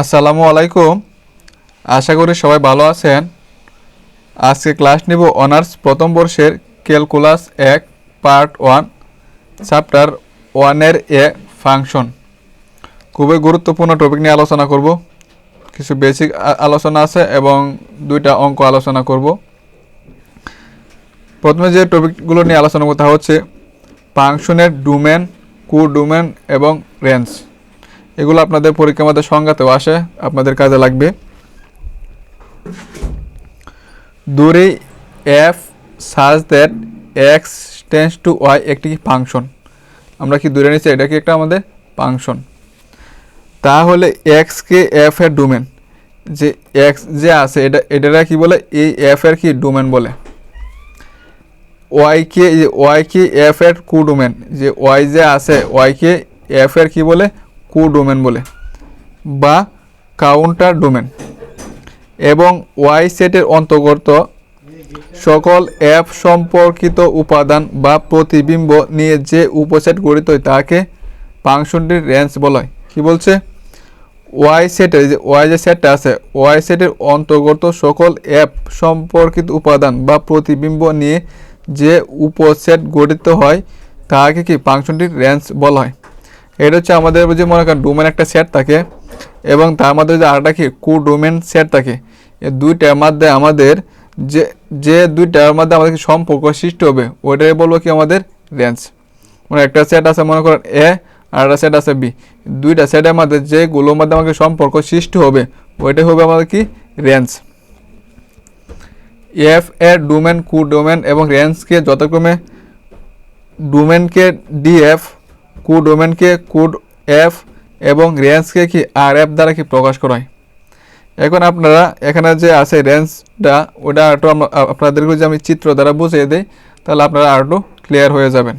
আসসালামু আলাইকুম। আশা করি সবাই ভালো আছেন। আজকে ক্লাস নিব অনার্স প্রথম বর্ষের ক্যালকুলাস এক, পার্ট ওয়ান, চ্যাপ্টার ওয়ানের এ ফাংশন। খুবই গুরুত্বপূর্ণ টপিক নিয়ে আলোচনা করব। কিছু বেসিক আলোচনা আছে এবং দুইটা অঙ্ক আলোচনা করব। প্রথমে যে টপিকগুলো নিয়ে আলোচনা করতে হচ্ছে ফাংশনের ডোমেন কু ডোমেন এবং রেঞ্জ। এগুলো আপনাদের পরীক্ষার মধ্যে সংজ্ঞাতেও আসে, আপনাদের কাজে লাগবে। দূরে F such that X tends to Y একটি ফাংশন। আমরা কি দূরে নিচ্ছি এটা কি একটা আমাদের ফাংশন? তাহলে এক্সকে এফ এর ডোমেন, যে এক্স যে আছে, এটা, এটারা কি বলে? এই এফ এর কি ডোমেন বলে? ওয়াইকে ওয়াইকে এফ এর কু ডোমেন, যে ওয়াই যে আছে ওয়াইকে এফ এর কি বলে? কু ডোমেন বলে, বা কাউন্টার ডোমেন, এবং ওয়াই সেটের অন্তর্গত সকল অ্যাপ সম্পর্কিত উপাদান বা প্রতিবিম্ব নিয়ে যে উপসেট গঠিত হয়, তাকে ফাংশনটির রেঞ্জ বলা হয়। কী বলছে? ওয়াই সেটের যে, ওয়াই যে সেটটা আছে, ওয়াই সেটের অন্তর্গত সকল অ্যাপ সম্পর্কিত উপাদান বা প্রতিবিম্ব নিয়ে যে উপসেট গঠিত হয়, তাকে কি ফাংশনটির রেঞ্জ বলা হয়? এটা হচ্ছে আমাদের যে মনে করেন ডোমেন একটা সেট থাকে, এবং তার মধ্যে যে আরেকটা কি? কু ডোমেন সেট থাকে। এই দুইটার মধ্যে আমাদের যে যে দুইটার মধ্যে আমাদের সম্পর্ক সৃষ্টি হবে, ওইটাই বলব কি আমাদের রেঞ্জ মানে একটা সেট আছে মনে করেন এ আর একটা সেট আছে বি দুইটা সেটের মধ্যে যেগুলোর মধ্যে আমাকে সম্পর্ক সৃষ্টি হবে, ওইটাই হবে আমাদের কি? রেঞ্জ এফ এ ডোমেন কু ডোমেন এবং রেঞ্জকে যথাক্রমে ডোমেনকে ডিএফ কু ডোমেনকে কুড এফ এবং রেঞ্জকে কি আর এফ দ্বারা কি প্রকাশ করা হয়? এখন আপনারা এখানে যে আছে রেঞ্জটা, ওটা আমরা আপনাদেরকে যদি আমি চিত্র দ্বারা বুঝিয়ে দিই, তাহলে আপনারা আরেকটু ক্লিয়ার হয়ে যাবেন।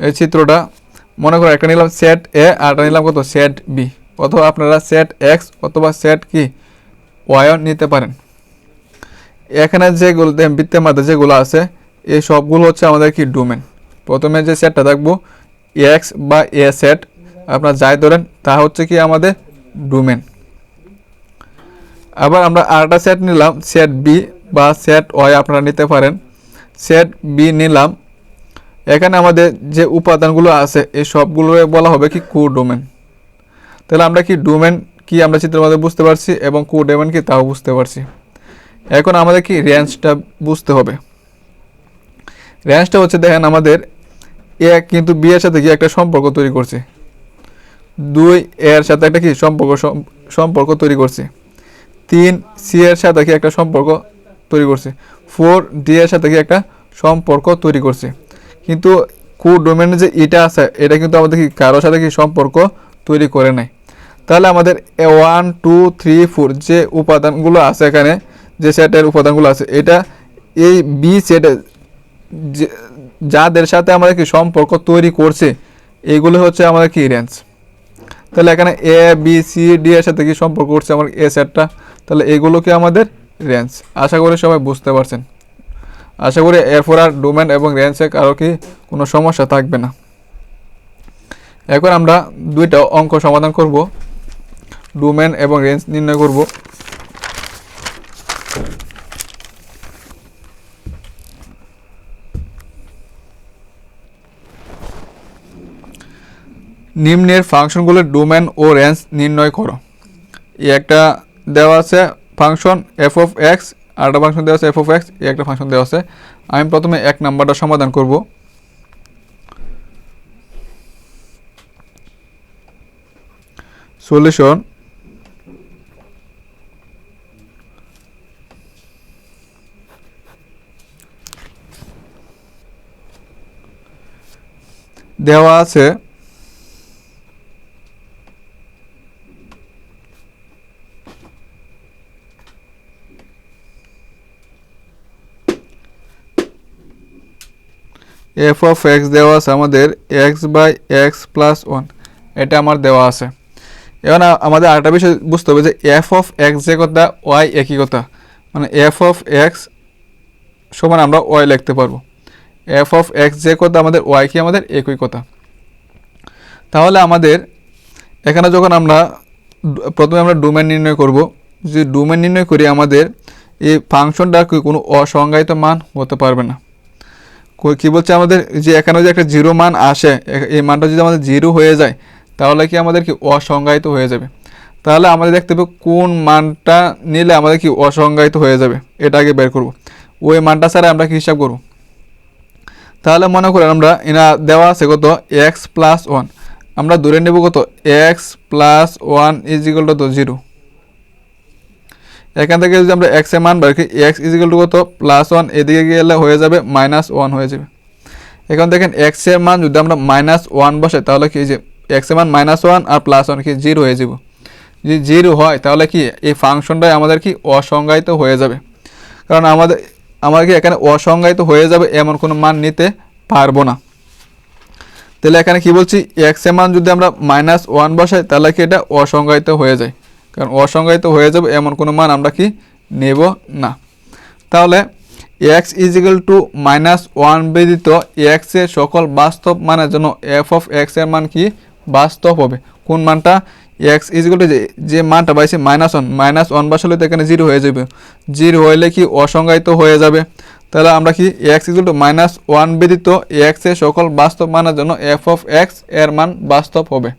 এই চিত্রটা, মনে করো একটা নিলাম সেট এ আরটা নিলাম কত? Set B. অথবা আপনারা সেট এক্স অথবা সেট কি? ওয়াইও নিতে পারেন। এখানে যেগুলো বৃত্তের মধ্যে যেগুলো আছে, এই সবগুলো হচ্ছে আমাদের কি? ডোমেন। প্রথমে যে সেটটা থাকব এক্স বা এ সেট আপনার যাই ধরেন, তা হচ্ছে কি আমাদের ডোমেন আবার আমরা আরেকটা সেট নিলাম সেট বি বা সেট ওয়াই আপনারা নিতে পারেন। সেট বি নিলাম। এখানে আমাদের যে উপাদানগুলো আছে, এই সবগুলো বলা হবে কি কো ডোমেন তাহলে আমরা কি ডোমেন কি আমরা চিত্রের মধ্যে বুঝতে পারছি এবং কো ডোমেন কি তাও বুঝতে পারছি। এখন আমাদের কি রেঞ্জটা বুঝতে হবে। রেঞ্জটা হচ্ছে দেখেন আমাদের এ কিন্তু বি এর সাথে কি একটা সম্পর্ক তৈরি করছে। দুই, এর সাথে একটা কি সম্পর্ক সম্পর্ক তৈরি করছে। তিন, সি এর সাথে কি একটা সম্পর্ক তৈরি করছে। ফোর, ডি এর সাথে কি একটা সম্পর্ক তৈরি করছে। কিন্তু কু ডোমেনে যে এটা আছে, এটা কিন্তু আমাদের কি কারোর সাথে কি সম্পর্ক তৈরি করে নাই। তাহলে আমাদের ওয়ান, টু, থ্রি, ফোর যে উপাদানগুলো আছে এখানে, যে সেটের উপাদানগুলো আছে, এটা এই বি সেটে যাদের সাথে আমরা কি সম্পর্ক তৈরি করছে, এগুলো হচ্ছে আমাদের কি রেঞ্জ তাহলে এখানে এ বি সি ডি এর সাথে কি সম্পর্ক করছে আমার এ সেটটা তাহলে এগুলো কি আমাদের রেঞ্জ আশা করি সবাই বুঝতে পারছেন। আশা করি এরপর আর ডোমেন এবং রেঞ্জে কারও কি কোনো সমস্যা থাকবে না। এখন আমরা দুইটা অঙ্ক সমাধান করব। ডোমেন এবং রেঞ্জ নির্ণয় করব। নিম্নের ফাংশনগুলোর ডোমেন ও রেঞ্জ নির্ণয় করো। এই একটা দেওয়া আছে ফাংশন এফ অফ এক্স আর একটা ফাংশন দেওয়া আছে এফ অফ এক্স এই একটা ফাংশন দেওয়া আছে। আমি প্রথমে এক নাম্বারটা সমাধান করব। সলিউশন। দেওয়া আছে এফ অফ এক্স দেওয়া আছে আমাদের X by X plus one এটা আমার দেওয়া আছে। এখন আমাদের আরেকটা বিষয় বুঝতে হবে যে এফ অফ এক্স যে কথা ওয়াই একই কথা। মানে এফ অফ এক্স সমান আমরা ওয়াই লিখতে পারব। এফ অফ এক্স যে কথা আমাদের ওয়াই কি আমাদের? একই কথা। তাহলে আমাদের এখানে যখন আমরা প্রথমে আমরা ডোমেন নির্ণয় করব যে ডোমেন নির্ণয় করি আমাদের এই ফাংশনটা কোনো অসংজ্ঞায়িত মান হতে পারবে না। কি বলছে আমাদের যে এখানে যে একটা জিরো মান আসে এই মানটা যদি আমাদের জিরো হয়ে যায়, তাহলে কি আমাদের কি অসংজ্ঞায়িত হয়ে যাবে? তাহলে আমাদের দেখতে হবে কোন মানটা নিলে আমাদের কি অসংজ্ঞায়িত হয়ে যাবে, এটা আগে বের করব। ওই মানটা ছাড়া আমরা কি হিসাব করব? তাহলে মনে করেন আমরা এনা দেওয়া আছে কত এক্স প্লাস ওয়ান আমরা ধরে নেব কত X plus one is to zero এখান থেকে যদি আমরা এক্সের মান বার করি এক্স ইজ ইকুয়াল টু কত? প্লাস ওয়ান এদিকে গেলে হয়ে যাবে মাইনাস ওয়ান হয়ে যাবে। এখন দেখেন এক্সের মান যদি আমরা মাইনাস ওয়ান বসাই, তাহলে কি যে এক্সের মান মাইনাস ওয়ান আর প্লাস ওয়ান কি জিরো হয়ে যাব। যদি জিরো হয়, তাহলে কি এই ফাংশনটাই আমাদের কি অসংজ্ঞায়িত হয়ে যাবে। কারণ আমাদের আমাদের কি এখানে অসংজ্ঞায়িত হয়ে যাবে এমন কোনো মান নিতে পারব না। তাহলে এখানে কি বলছি? এক্সের মান যদি আমরা মাইনাস ওয়ান বসাই, তাহলে কি এটা অসংজ্ঞায়িত হয়ে যায়। কারণ অসংজ্ঞায়িত হয়ে যাবে এমন কোনো মান আমরা কি নেব না। তাহলে X equal to minus one ব্যতীত এক্সের সকল বাস্তব মানের জন্য এফ অফ এক্সের মান কি বাস্তব হবে? কোন মানটা? এক্স ইজিক্যাল টু যে মানটা পাইছে মাইনাস ওয়ান মাইনাস ওয়ান বসালে তো এখানে জিরো হয়ে যাবে। জিরো হইলে কি অসংজ্ঞায়িত হয়ে যাবে? তাহলে আমরা কি X equal to minus one ব্যতীত এক্সের সকল বাস্তব মানের জন্য এফ অফ এক্সের মান বাস্তব হবে।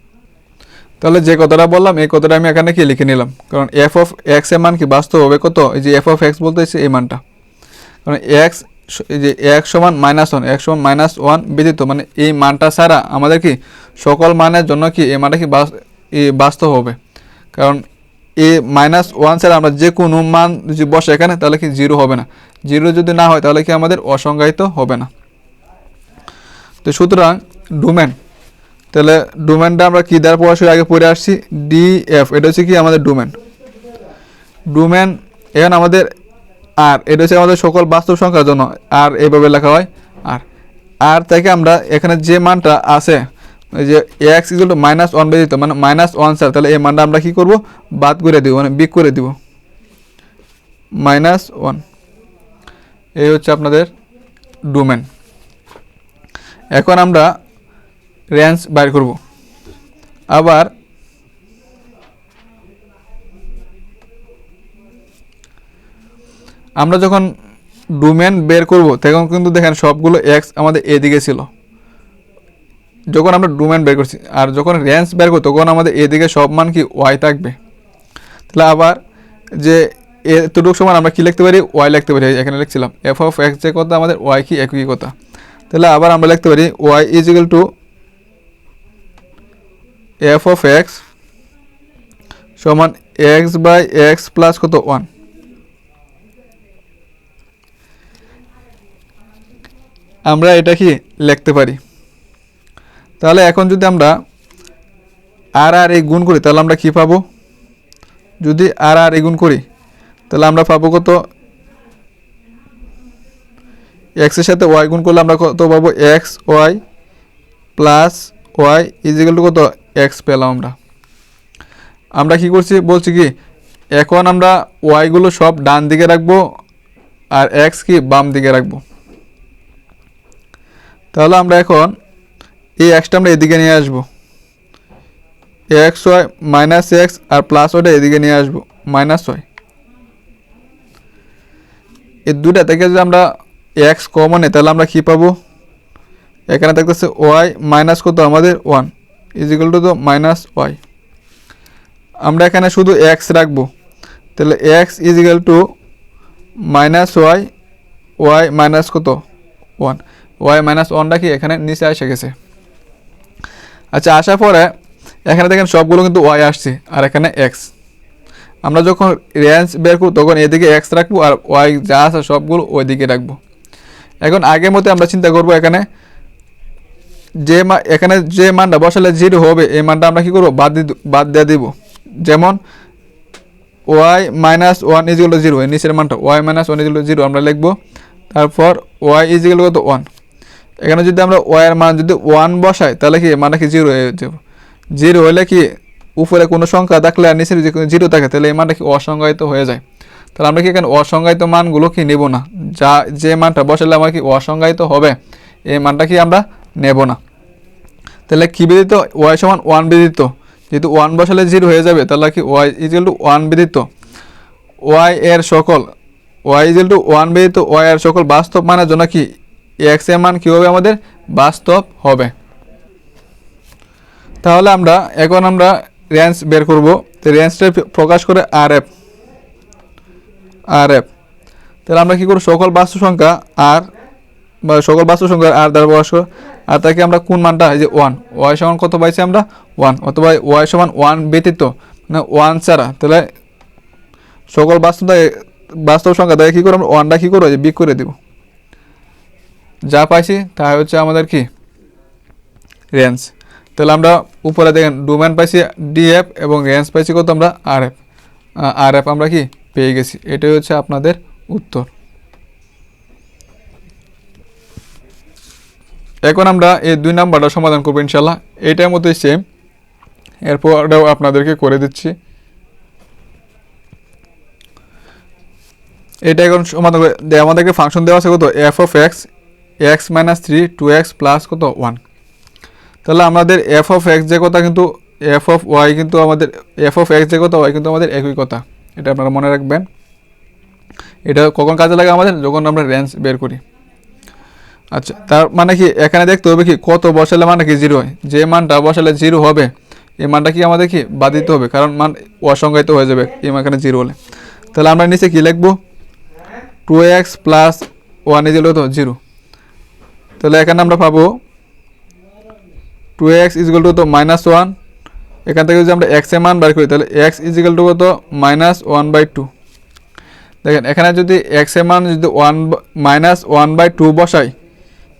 তাহলে যে কথাটা বললাম, এই কথাটা আমি এখানে কি লিখে নিলাম? কারণ এফ অফ এক্সের মান কি বাস্তব হবে কত? এই যে এফ অফ এক্স বলতেছে এই মানটা। কারণ এক্স এই যে এক্স সমান মাইনাস ওয়ান এক্স সমান মাইনাস ওয়ান ব্যতীত মানে এই মানটা ছাড়া আমাদের কি সকল মানের জন্য কি এই মানটা কি বাস্তব হবে? কারণ এ মাইনাস ওয়ান ছাড়া আমরা যে কোনো মান যদি বসে এখানে, তাহলে কি জিরো হবে না। জিরো যদি না হয়, তাহলে কি আমাদের অসংজ্ঞায়িত হবে না। তো সুতরাং ডোমেন তাহলে ডোমেনটা আমরা কি দ্বারা পড়াশোনা আগে পড়ে আসছি ডি এফ এটা হচ্ছে কি আমাদের ডোমেন ডোমেন এখন আমাদের আর এটা হচ্ছে আমাদের সকল বাস্তব সংখ্যার জন্য। আর এইভাবে লেখা হয় আর আর থেকে আমরা এখানে যে মানটা আছে যে X equal to minus one বেদিত মানে মাইনাস ওয়ান স্যার তাহলে এই মানটা আমরা কি করব? বাদ করে দিব মানে বিক করে দিব। মাইনাস ওয়ান এই হচ্ছে আপনাদের ডোমেন এখন আমরা রেঞ্জ বাইর করব। আবার আমরা যখন ডোমেন বের করব, তখন কিন্তু দেখেন সবগুলো এক্স আমাদের এদিকে ছিল। যখন আমরা ডোমেন বের করছি, আর যখন রেঞ্জ বের করব, তখন আমাদের এদিকে সব মান কি ওয়াই থাকবে। তাহলে আবার যে এতটুকু সমান আমরা কি লিখতে পারি? ওয়াই লিখতে পারি এখানে লিখছিলাম। এফ অফ এক্স যে কথা আমাদের ওয়াই কি একই কথা। তাহলে আবার আমরা লিখতে পারি Y is equal to F of X সমান এক্স বাই এক্স প্লাস কত? ওয়ান আমরা এটা কি লিখতে পারি? তাহলে এখন যদি আমরা আর আর এই গুণ করি, তাহলে আমরা কি পাবো? যদি আর আর এই গুণ করি, তাহলে আমরা পাবো কত? এক্সের সাথে ওয়াই গুণ করলে আমরা কত পাবো? X Y plus Y equal to কত? এক্স পেলাম আমরা। আমরা কি করছি? বলছি কি, এখন আমরা ওয়াইগুলো সব ডান দিকে রাখব আর এক্স কি বাম দিকে রাখব। তাহলে আমরা এখন এই এক্সটা আমরা এদিকে নিয়ে আসব। এক্স ওয়াই মাইনাস এক্স আর প্লাস ওটা এদিকে নিয়ে আসব মাইনাস ওয়াই এই দুটা থেকে যদি আমরা এক্স কমন তাহলে আমরা কী পাবো? এখানে থাকতেছে ওয়াই মাইনাস কত? আমাদের ওয়ান ইজিক্যাল টু তো মাইনাস ওয়াই আমরা এখানে শুধু এক্স রাখব। তাহলে X equal to minus Y Y minus কত? ওয়ান ওয়াই মাইনাস ওয়ান রাখি এখানে নিচে এসে গেছে। আচ্ছা আসার পরে এখানে দেখেন সবগুলো কিন্তু ওয়াই আসছে, আর এখানে এক্স আমরা যখন রেঞ্জ বের করব, তখন এদিকে এক্স রাখব, আর ওয়াই যা আছে সবগুলো ওইদিকে রাখব। এখন আগের মতো আমরা চিন্তা করব এখানে যে এখানে যে মানটা বসালে জিরো হবে, এই মানটা আমরা কি করব? বাদ বাদ দিয়ে দিব। যেমন Y minus one equal to zero নিচের মানটা Y minus one equal to zero আমরা লিখব। তারপর ওয়াই ইজিক্যাল কত ওয়ান এখানে যদি আমরা ওয়াইয়ের মান যদি ওয়ান বসাই, তাহলে কি, মানটা কি জিরো হয়ে যাবে? জিরো হলে কি, উপরে কোনো সংখ্যা থাকলে আর নিচে যদি জিরো থাকে, তাহলে এই মানটা কি অসংজ্ঞায়িত হয়ে যায়। তাহলে আমরা কি এখানে অসংজ্ঞায়িত মানগুলো কি নেব না? যা, যে মানটা বসালে আমার কি অসংজ্ঞায়িত হবে? এই মানটা কি আমরা নেব না। তাহলে কি ব্যতীত? ওয়াই সমান ওয়ান ব্যতীত। যেহেতু ওয়ান বসালে জিরো হয়ে যাবে, তাহলে কি ওয়াই ইজিক্যাল টু ওয়ান ব্যতীত? ওয়াই এর সকল ওয়াই ইজিক্যাল টু ওয়ান ব্যতীত ওয়াই এর সকল বাস্তব মানের জন্য কি এক্সের মান কী হবে আমাদের? বাস্তব হবে। তাহলে আমরা, এখন আমরা রেঞ্জ বের করব। তো রেঞ্জটা প্রকাশ করে আর এফ আর এফ তাহলে আমরা কী করব? সকল বাস্তু সংখ্যা আর সকল বাস্তু সংখ্যা আর দ্বারা প্রকাশ করব আর তাকে আমরা কোন মানটা? এই যে ওয়ান ওয়াই সমান কত পাইছি আমরা? ওয়ান অথবা ওয়াই সমান ওয়ান ব্যতীত মানে ওয়ান ছাড়া। তাহলে সকল বাস্তব বাস্তব সংখ্যা তাই কী করব আমরা? ওয়ানটা কী করব? যে বিক করে দেব। যা পাইছি তা হচ্ছে আমাদের কি? রেঞ্জ তাহলে আমরা উপরে দেখেন ডোমেন পাইছি ডিএফ এবং রেঞ্জ পাইছি কত আমরা? আর এফ আর এফ আমরা কি? পেয়ে গেছি। এটাই হচ্ছে আপনাদের উত্তর। এখন আমরা এই দুই নাম্বারটা সমাধান করব ইনশাল্লাহ এইটার মধ্যে সেম এরপরেও আপনাদেরকে করে দিচ্ছি। এটা এখন সমাধান করে আমাদেরকে ফাংশন দেওয়া আছে কত? F of X X minus three two X plus কত? ওয়ান তাহলে আমাদের এফ অফ এক্স যে কথা কিন্তু এফ অফ ওয়াই কিন্তু আমাদের এফ অফ এক্স যে কথা ওয়াই কিন্তু আমাদের একই কথা। এটা আপনারা মনে রাখবেন। এটা কখন কাজে লাগে আমাদের? যখন আমরা রেঞ্জ বের করি। আচ্ছা তার মানে কি এখানে দেখতে হবে কি কত বসালে মানে কি জিরো? হয় যে মানটা বসালে জিরো হবে, এই মানটা কি আমাদের কি বাদ দিতে হবে? কারণ মান অসংজ্ঞায়িত হয়ে যাবে এই এখানে জিরো হলে। তাহলে আমরা নিচে কি লিখব? Two X plus one equal to zero তাহলে এখানে আমরা পাবো টু এক্স ইজিক্যাল টু তো মাইনাস ওয়ান এখান থেকে যদি আমরা এক্সের মান বার করি, তাহলে এক্স ইজিক্যাল টু কত? মাইনাস ওয়ান বাই টু দেখেন, এখানে যদি এক্সের মান যদি one minus one by two বসাই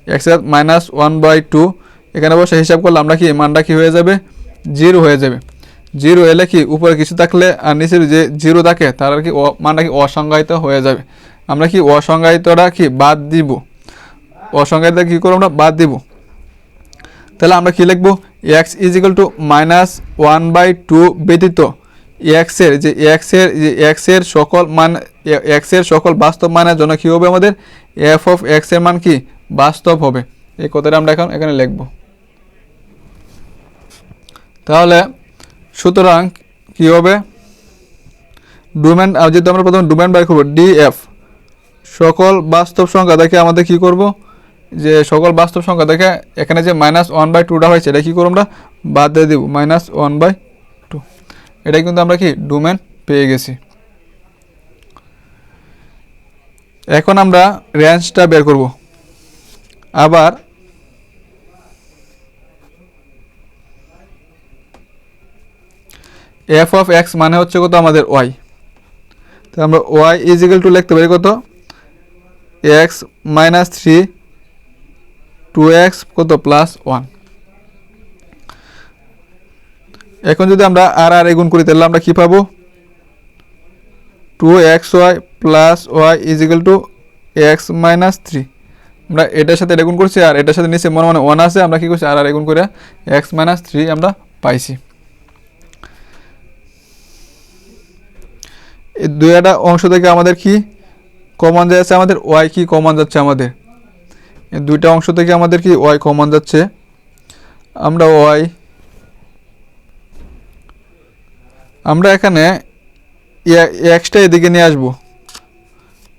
এক্সের মাইনাস ওয়ান বাই টু এখানে বসে হিসাব করলে আমরা কি, মানটা কি হয়ে যাবে? জিরো হয়ে যাবে। জিরো এলে কি, উপরে কিছু থাকলে আর নিচে যে জিরো থাকে, তার আর কি মানটা কি অসংজ্ঞায়িত হয়ে যাবে। আমরা কি অসংজ্ঞায়িতটা কি বাদ দিব? অসংজ্ঞায়িত কি করব আমরা? বাদ দিব। তাহলে আমরা কি লিখব? X equal to minus one by two ব্যতীত এক্সের যে এক্সের যে এক্সের সকল মান এক্সের সকল বাস্তব মানের জন্য কী হবে আমাদের? এফ অফ এক্সের মান কি? বাস্তব হবে। এই কথাটা আমরা এখন এখানে লিখব। তাহলে সুতরাং কি হবে? ডোমেন যেহেতু আমরা প্রথমে ডোমেন বাই করব ডিএফ সকল বাস্তব সংখ্যা দেখে আমাদের কি করব? যে সকল বাস্তব সংখ্যা দেখে এখানে যে মাইনাস ওয়ান বাই টুটা হয়েছে, এটা কী করব আমরা? বাদ দিয়ে দিব মাইনাস ওয়ান বাই টু এটা কিন্তু আমরা কি? ডোমেন পেয়ে গেছি। এখন আমরা রেঞ্জটা বের করব। আবার এফ অফ এক্স মানে হচ্ছে কত? আমাদের ওয়াই তো আমরা ওয়াই ইজিক্যাল টু লিখতে পারি কত? X minus three two X কত? প্লাস ওয়ান এখন যদি আমরা আর আর গুণ করি, তাহলে আমরা কী পাবো? Two x y plus y is equal two x minus three আমরা এটার সাথে গুণ করছি আর এটার সাথে নিচে মনে মনে ওয়ান আছে, আমরা কী করছি? আর আর গুণ করে এক্স মাইনাস থ্রি আমরা পাইছি। এই দুইটা অংশ থেকে আমাদের কি কমন যাচ্ছে আমাদের? ওয়াই কি কমন যাচ্ছে আমাদের? এই দুইটা অংশ থেকে আমাদের কি ওয়াই কমন যাচ্ছে? আমরা ওয়াই আমরা এখানে এক্সটা এদিকে নিয়ে আসব।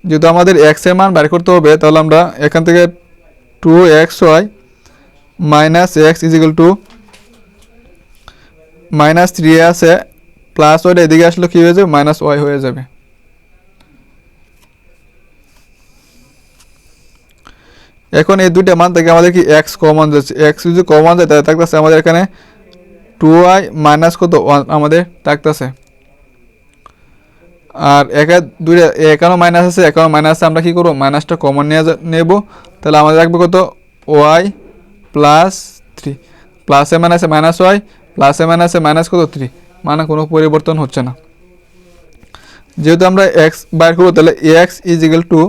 যেহেতু আমাদের এক্সের মান বের করতে হবে, তাহলে আমরা এখান থেকে two X Y minus X equal to minus three আছে প্লাস ওয়াইটা এদিকে আসলে কী হয়ে যাবে? মাইনাস ওয়াই হয়ে যাবে। এখন এই দুইটা মান থেকে আমাদের কি এক্স কমন যাচ্ছে? এক্স যদি কমন যায়, তাহলে থাকতেছে আমাদের এখানে টু ওয়াই মাইনাস কত? ওয়ান আমাদের থাকতেছে। আর একা দুইটা এখানেও মাইনাস আছে এখানেও মাইনাস আমরা কী করব? মাইনাসটা কমন নিয়ে নেব। তাহলে আমাদের রাখবে কত? ওয়াই প্লাস থ্রি প্লাসে মাইনাসে মাইনাস ওয়াই প্লাসে মাইনাসে মাইনাস কত? থ্রি মানে কোনো পরিবর্তন হচ্ছে না। যেহেতু আমরা এক্স বাইর করব, তাহলে X is equal to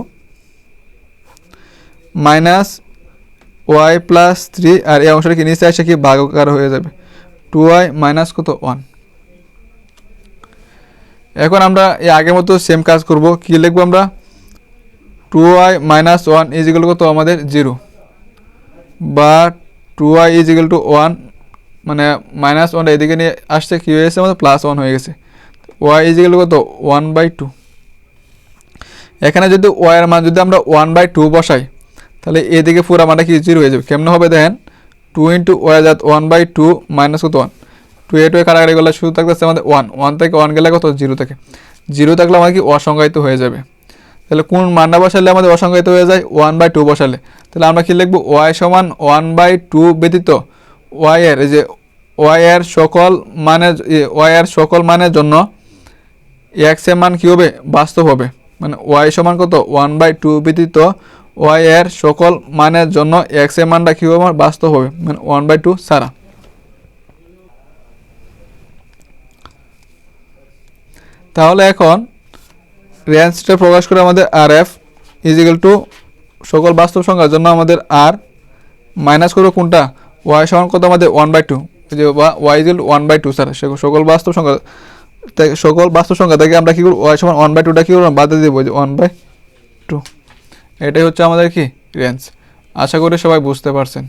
minus Y plus three আর এই অংশটা কি নিচে আসে কি? ভাগাকার হয়ে যাবে। টু ওয়াই মাইনাস কত? ওয়ান এখন আমরা এই আগের মতো সেম কাজ করব। কি লিখব আমরা? Two Y minus one is equal কত? আমাদের জিরো বা two Y is equal to one মানে মাইনাস ওয়ানটা এদিকে নিয়ে আসছে, কী হয়ে গেছে? আমাদের প্লাস ওয়ান হয়ে গেছে। ওয়াই ইজিক্যাল কত? ওয়ান বাই টু এখানে যদি ওয়াইয়ের মান যদি আমরা ওয়ান বাই টু বসাই, তাহলে এদিকে পুরো মানটা কি জিরো হয়ে যাবে? কেমন হবে দেখেন? টু ইন্টু ওয়াই জাত ওয়ান বাই টু মাইনাস কত? ওয়ান টু এ টু এ কাটাকাটি করলে শুধু থাকতেছে আমাদের ওয়ান ওয়ান থেকে ওয়ান গেলে কত? জিরো থেকে। জিরো থাকলে আমাদের কি? অসংজ্ঞায়িত হয়ে যাবে। তাহলে কোন মানটা বসালে আমাদের অসংজ্ঞায়িত হয়ে যায়? ওয়ান বাই টু বসালে। তাহলে আমরা কি লিখব? ওয়াই সমান ওয়ান বাই টু ব্যতীত ওয়াই এর, এই যে ওয়াই এর সকল মানের ওয়াই এর সকল মানের জন্য এক্সের মান কী হবে? বাস্তব হবে। মানে ওয়াই সমান কত? ওয়ান বাই টু ব্যতীত ওয়াই এর সকল মানের জন্য এক্সের মানটা কী হবে? বাস্তব হবে। মানে ওয়ান বাই টু সারা এখন রেঞ্জটা প্রকাশ করে আমাদের আর এফ ইজিক্যাল টু সকল বাস্তব সংখ্যার জন্য আমাদের আর মাইনাস করব কোনটা? ওয়াই সমান কত? আমাদের ওয়ান বাই টু যে Y equal one by two sir সকল বাস্তব সংখ্যা সকল বাস্তব সংখ্যা থেকে আমরা কী করব? ওয়াই সমান ওয়ান বাই টুটা কী করব? বাদ দেবো। যে ওয়ান বাই টু এটাই হচ্ছে আমাদের কি? রেঞ্জ আশা করি সবাই বুঝতে পারছেন।